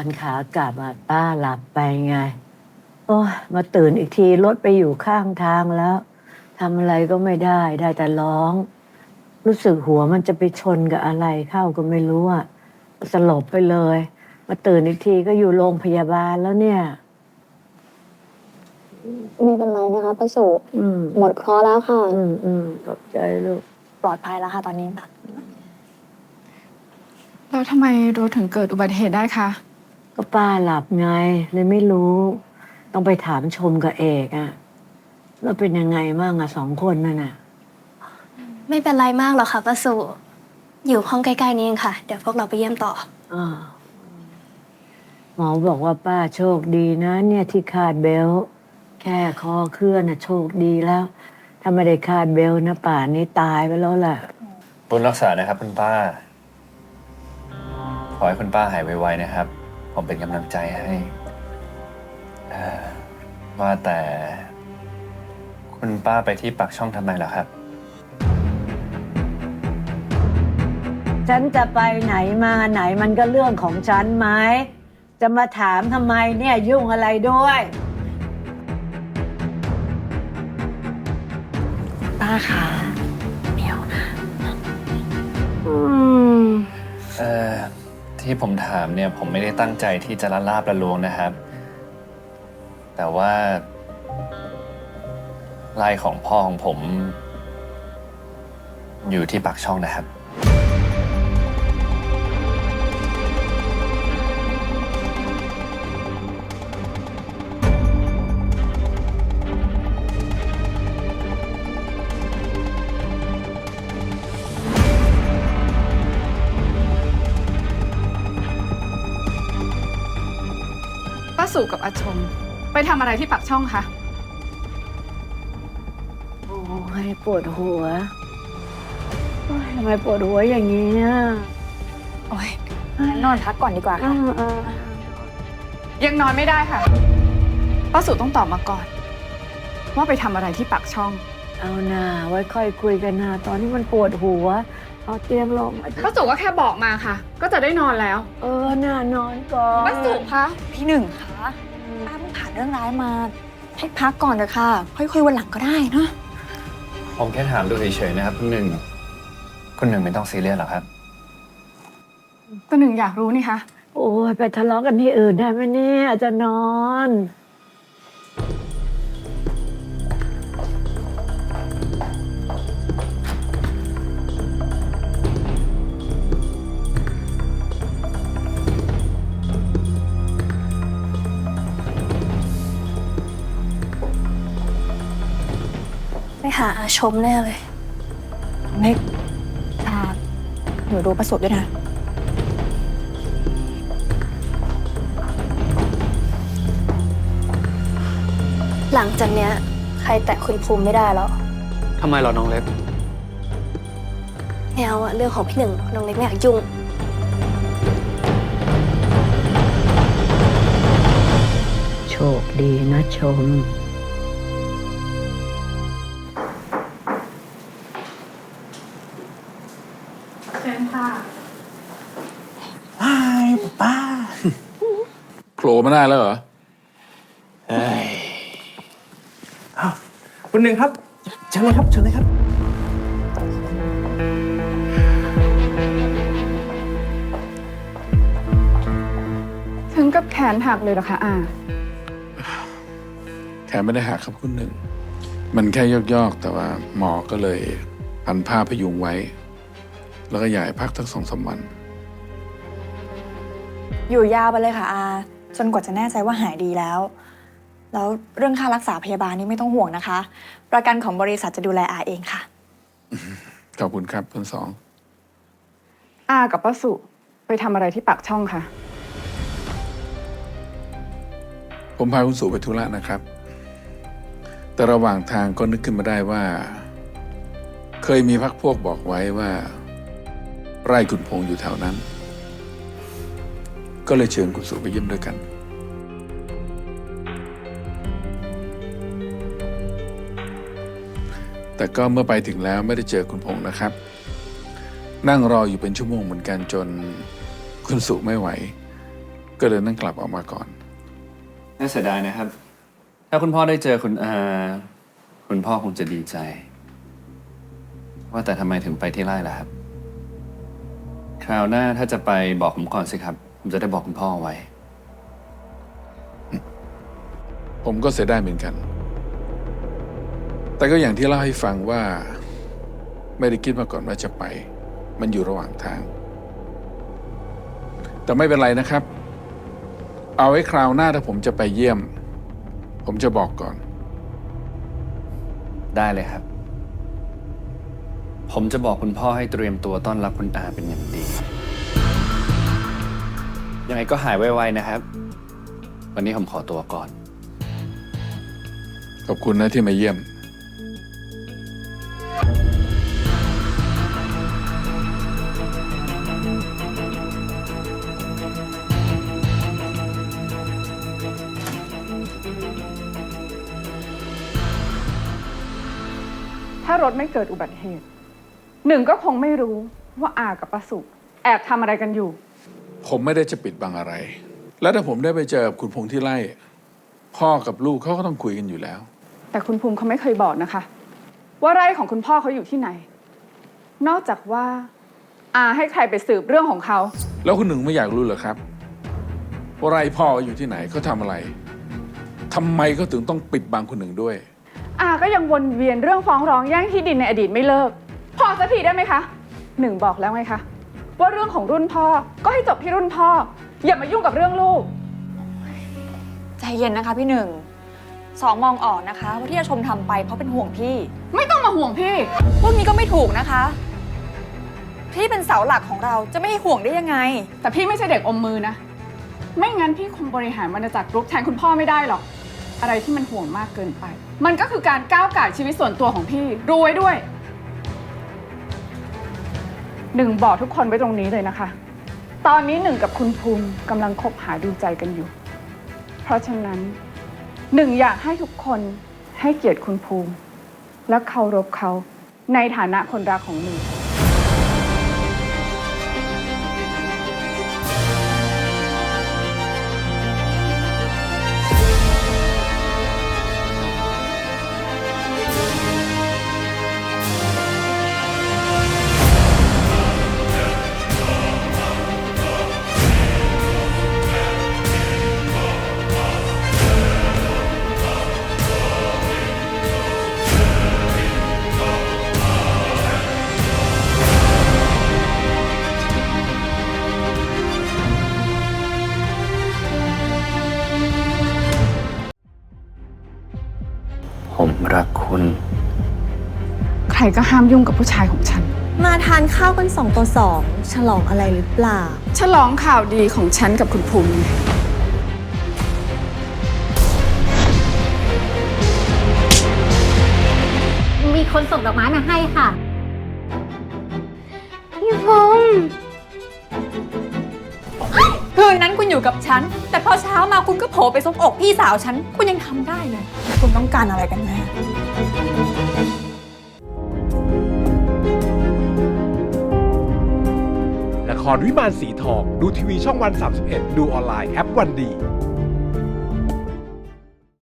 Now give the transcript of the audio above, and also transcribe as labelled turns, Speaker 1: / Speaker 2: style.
Speaker 1: อนขากลับอะป้าหลับไปไง โอ้มาตื่นอีกทีรถไปอยู่ข้างทางแล้วทำอะไรก็ไม่ได้ได้แต่ร้อง รู้สึกหัวมันจะไปชนกับอะไรเข้าก็ไม่รู้อะสลบไปเลย มาตื่นอีกทีก็อยู่โรงพยาบาลแล้วเนี่ย
Speaker 2: ไม่เป็นไรนะคะป้าสุ
Speaker 1: อืม
Speaker 2: หมดเคราะห์แล้วค่ะ
Speaker 1: อืมอืมขอบใจลูก
Speaker 2: ปลอดภัยแล้วค่ะตอนนี้
Speaker 3: แล้วทำไมรถถึงเกิดอุบัติเหตุได้คะ
Speaker 1: ก็ป้าหลับไงเลยไม่รู้ ต้องไปถามชมกับเอกอะแล้วเป็นยังไงบ้างอะสองคนนั่นน่ะ
Speaker 4: ไม่เป็นไรมากหรอกค่ะป้าสุ อยู่ห้องใกล้ๆนี้เองค่ะ เดี๋ยวพวกเราไปเยี่ยมต่อ
Speaker 1: อาหมอบอกว่าป้าโชคดีนะ เนี่ยที่คาดเบลต์แค่คอเคลื่อนน่ะโชคดีแล้ว ถ้าไม่ได้คาดเบลต์นะป่านนี้ตายไปแล้วแหละ
Speaker 5: บุญรักษานะครับคุณป้า ขอให้คุณป้าหายไวๆนะครับ ผมเป็นกำลังใจให้เอ่อว่าแต่ คุณป้าไปที่ปากช่องทำไมล่ะครับ
Speaker 1: ฉันจะไปไหนมาไหนมันก็เรื่องของฉันไหม จะมาถามทำไมเนี่ยยุ่งอะไรด้วย
Speaker 2: ป้าค่ะเดี๋ยวนะ
Speaker 1: อืม
Speaker 5: เอ่อ ที่ผมถามเนี่ยผมไม่ได้ตั้งใจที่จะละลาบละลวงนะครับ แต่ว่าไลายของพ่อของผม อยู่ที่ปากช่องนะครับ
Speaker 3: ป้าสู่กับอาชม ไปทำอะไรที่ปากช่องคะ
Speaker 1: โอ้ยปวดหัวโอ้ยทำไมปวดหัวอย่างนี้อะ
Speaker 2: โอ้ยงั้นนอนพักก่อนดีกว่า
Speaker 1: อ่า
Speaker 2: ค่ะ
Speaker 1: อ่า
Speaker 3: ยังนอนไม่ได้ค่ะป้าสู่ต้องตอบมาก่อน ว่าไปทำอะไรที่ปากช่อง
Speaker 1: เอาหน่าไว้ค่อยคุยกันนะตอนนี้มันปวดหัว เอาเตียงลงมา
Speaker 3: ป้าสู่ก็แค่บอกมาค่ะ ก็จะได้นอนแล้ว
Speaker 1: เออน่านอนก่อน
Speaker 3: ป้าสู่คะ
Speaker 2: พี่หนึ่งคะป้าเพิ่งผ่านเรื่องร้ายมาให้พักก่อนเถอะค่ะ ค่อยคุยวันหลังก็ได้เนาะ
Speaker 5: ผมแค่ถามดูเฉยๆนะครับ คุณหนึ่งคุณหนึ่งไม่ต้องซีเรียสหรอกครับ
Speaker 3: ตัวหนึ่งอยากรู้นี่คะ
Speaker 1: โอ้ยไปทะเลาะกันที่อื่นได้ไหมเนี่ยจะนอน
Speaker 4: หาอาชมแน่เลย
Speaker 2: เล็กตาหนูดูประสบด้วยนะ
Speaker 4: หลังจากเนี้ย ใครแตะคุณภูมิไม่ได้แล้ว
Speaker 6: ทำไมเราน้องเล็ก
Speaker 4: ไม่เอาอะเรื่องของพี่หนึ่งน้องเล็กไม่อยากยุ่ง
Speaker 1: โชคดีนะชม
Speaker 5: ป้า
Speaker 7: โผล่มาได้แล้วเหรอ
Speaker 5: เฮ้ย
Speaker 6: คุณหนึ่งครับเชิญเลยครับเชิญเลยครับ
Speaker 3: ถึงกับแขนหักเลยเหรอคะอา
Speaker 7: แถมไม่ได้หักครับคุณหนึ่ง มันแค่ยอกๆ แต่ว่าหมอก็เลยพันผ้าพยุงไว้ แล้วก็อยากให้พักทั้งสองสามวัน
Speaker 2: อยู่ยาวไปเลยค่ะอา จนกว่าจะแน่ใจว่าหายดีแล้ว แล้วเรื่องค่ารักษาพยาบาลนี่ไม่ต้องห่วงนะคะ ประกันของบริษัทจะดูแลอาเองค่ะ
Speaker 7: ขอบคุณครับคุณสอง
Speaker 3: อากับป้าสู่ไปทำอะไรที่ปากช่องคะ
Speaker 7: ผมพาคุณสู่ไปธุระนะครับ แต่ระหว่างทางก็นึกขึ้นมาได้ว่า เคยมีพักพวกบอกไว้ว่า ไร่คุณพงษ์อยู่แถวนั้น ก็เลยเชิญคุณสู่ไปเยี่ยมด้วยกัน แต่ก็เมื่อไปถึงแล้วไม่ได้เจอคุณพงษ์นะครับ นั่งรออยู่เป็นชั่วโมงเหมือนกันจนคุณสุไม่ไหว ก็เลยต้องกลับออกมาก่อน
Speaker 5: น่าเสียดายนะครับ ถ้าคุณพ่อได้เจอคุณอาคุณพ่อคงจะดีใจ ว่าแต่ทำไมถึงไปที่ไร่ล่ะครับ คราวหน้าถ้าจะไปบอกผมก่อนสิครับ ผมจะได้บอกคุณพ่อเอาไว้
Speaker 7: ผมก็เสียดายเหมือนกัน แต่ก็อย่างที่เล่าให้ฟังว่า ไม่ได้คิดมาก่อนว่าจะไป มันอยู่ระหว่างทาง แต่ไม่เป็นไรนะครับ เอาไว้คราวหน้าถ้าผมจะไปเยี่ยม ผมจะบอกก่อน
Speaker 5: ได้เลยครับ ผมจะบอกคุณพ่อให้เตรียมตัวต้อนรับคุณอาเป็นอย่างดี ยังไงก็หายไวๆนะครับ วันนี้ผมขอตัวก่อน
Speaker 7: ขอบคุณนะที่มาเยี่ยม
Speaker 3: ถ้ารถไม่เกิดอุบัติเหตุ หนึ่งก็คงไม่รู้ว่าอากับประสุแอบทำอะไรกันอยู่
Speaker 7: ผมไม่ได้จะปิดบังอะไร แล้วถ้าผมได้ไปเจอกับคุณพงษ์ที่ไร่พ่อกับลูกเขาก็ต้องคุยกันอยู่แล้ว
Speaker 3: แต่คุณภูมิเขาไม่เคยบอกนะคะ ว่าไร่ของคุณพ่อเขาอยู่ที่ไหน นอกจากว่าอาให้ใครไปสืบเรื่องของเขา
Speaker 7: แล้วคุณหนึ่งไม่อยากรู้เหรอครับว่าไร่พ่ออยู่ที่ไหนเขาทำอะไรทำไมเขาถึงต้องปิดบังคุณหนึ่งด้วย
Speaker 3: อาก็ยังวนเวียนเรื่องฟ้องร้องแย่งที่ดินในอดีตไม่เลิก พอสักทีได้ไหมคะ หนึ่งบอกแล้วไงคะ ว่าเรื่องของรุ่นพ่อก็ให้จบที่รุ่นพ่อ อย่ามายุ่งกับเรื่องลูก
Speaker 2: ใจเย็นนะคะพี่หนึ่ง สองมองออกนะคะ ว่าที่อาชมทำไปเพราะเป็นห่วงพี่
Speaker 3: ไม่ต้องมาห่วงพี่
Speaker 2: พวกนี้ก็ไม่ถูกนะคะ พี่เป็นเสาหลักของเราจะไม่ให้ห่วงได้ยังไง
Speaker 3: แต่พี่ไม่ใช่เด็กอมมือนะ ไม่งั้นพี่คงบริหารบรรณจักรรุกแทนคุณพ่อไม่ได้หรอก อะไรที่มันห่วงมากเกินไป มันก็คือการก้าวไก่ายชีวิตส่วนตัวของพี่รู้ไว้ด้วย หนึ่งบอกทุกคนไว้ตรงนี้เลยนะคะ ตอนนี้หนึ่งกับคุณภูมิกำลังคบหาดูใจกันอยู่ เพราะฉะนั้นหนึ่งอยากให้ทุกคนให้เกียรติคุณภูมิ และเคารพเขาในฐานะคนรักของหนึ่ง
Speaker 5: รก็
Speaker 3: ห้ามยุ่งกับผู้ชายของฉัน
Speaker 8: มาทานข้าวกันสองต่อสองฉลองอะไรหรือเปล่า
Speaker 3: ฉลองข่าวดีของฉันกับคุณภูมิไง
Speaker 9: มีคนส่งดอกไม้มาให้ค่ะ
Speaker 8: พี่พงษ์
Speaker 2: คืนนั้นคุณอยู่กับฉัน แต่พอเช้ามาคุณก็โผล่ไปซบอกพี่สาวฉัน คุณยังทำได้เลย คุณต้องการอะไรกันแน่
Speaker 10: ครวิมานสีทอง ดูทีวีช่องวัน 31 ดูออนไลน์แอปวันดี